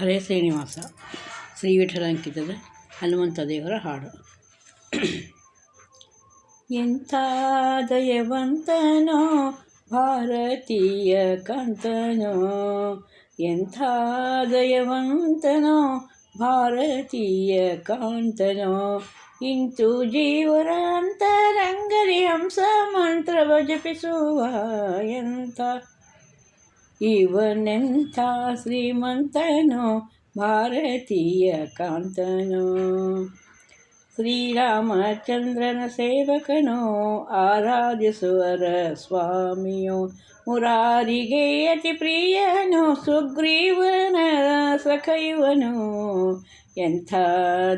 ಹರೇ ಶ್ರೀನಿವಾಸ, ಶ್ರೀ ವಿಠಲಾಂಕಿತದ ಹನುಮಂತ ದೇವರ ಹಾಡು. ಎಂಥ ದಯವಂತನೋ, ಭಾರತೀಯ ಕಾಂತನೋ. ಎಂಥ ದಯವಂತನೋ, ಭಾರತೀಯ ಕಾಂತನೋ. ಇಂತು ಜೀವರ ಅಂತರಂಗರಿ ಹಂಸ ಮಂತ್ರವ ಜಪಿಸುವ ಎಂಥ ಇವನೆಂಥ ಶ್ರೀಮಂತನೋ ಭಾರತೀಯ ಕಾಂತನೋ ಶ್ರೀರಾಮಚಂದ್ರನ ಸೇವಕನೋ ಆರಾಧಿಸುವರ ಸ್ವಾಮಿಯೋ ಮುರಾರಿಗೆ ಅತಿ ಪ್ರಿಯನೋ ಸುಗ್ರೀವನ ಸಖೈವನು ಎಂಥ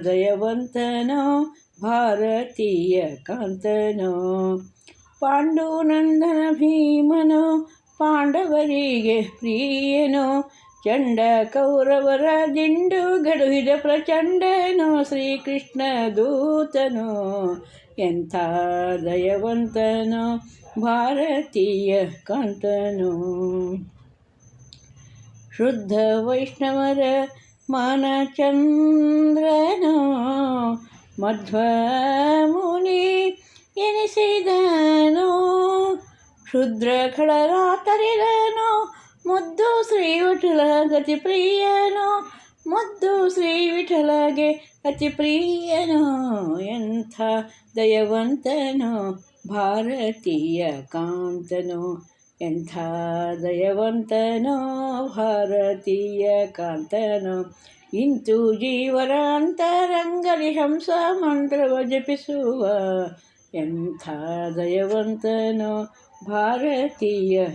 ದಯವಂತನೋ ಭಾರತೀಯ ಕಾಂತನೋ ಪಾಂಡುನಂದನ ಭೀಮನೋ ಪಾಂಡವರಿಗೆ ಪ್ರಿಯನು, ಚಂಡ ಕೌರವರ ದಿಂಡು ಗಡುಹಿದ ಪ್ರಚಂಡನು, ಶ್ರೀಕೃಷ್ಣ ದೂತನು. ಎಂಥ ದಯವಂತನು, ಭಾರತೀಯ ಕಾಂತನು. ಶುದ್ಧ ವೈಷ್ಣವರ ಮಾನಚಂದ್ರನೋ, ಮಧ್ವ ಮುನಿ ಶುದ್ರ ಖಳರಾತರಿದನೋ ಮುದ್ದು ಶ್ರೀ ವಿಠಲ ಗತಿ ಪ್ರಿಯನು ಮುದ್ದು ಶ್ರೀ ವಿಠಲಗೆ ಅತಿ ಪ್ರಿಯನು ಎಂಥ ದಯವಂತನು, ಭಾರತೀಯ ಕಾಂತನು, ಎಂಥ ದಯವಂತನೋ, ಭಾರತೀಯ ಕಾಂತನು. ಇಂತು ಜೀವರ ಅಂತರಂಗಲಿ ಹಂಸ ಮಂತ್ರವ ಜಪಿಸುವ यन्था दयवन्तनो भारतीयकान्तनो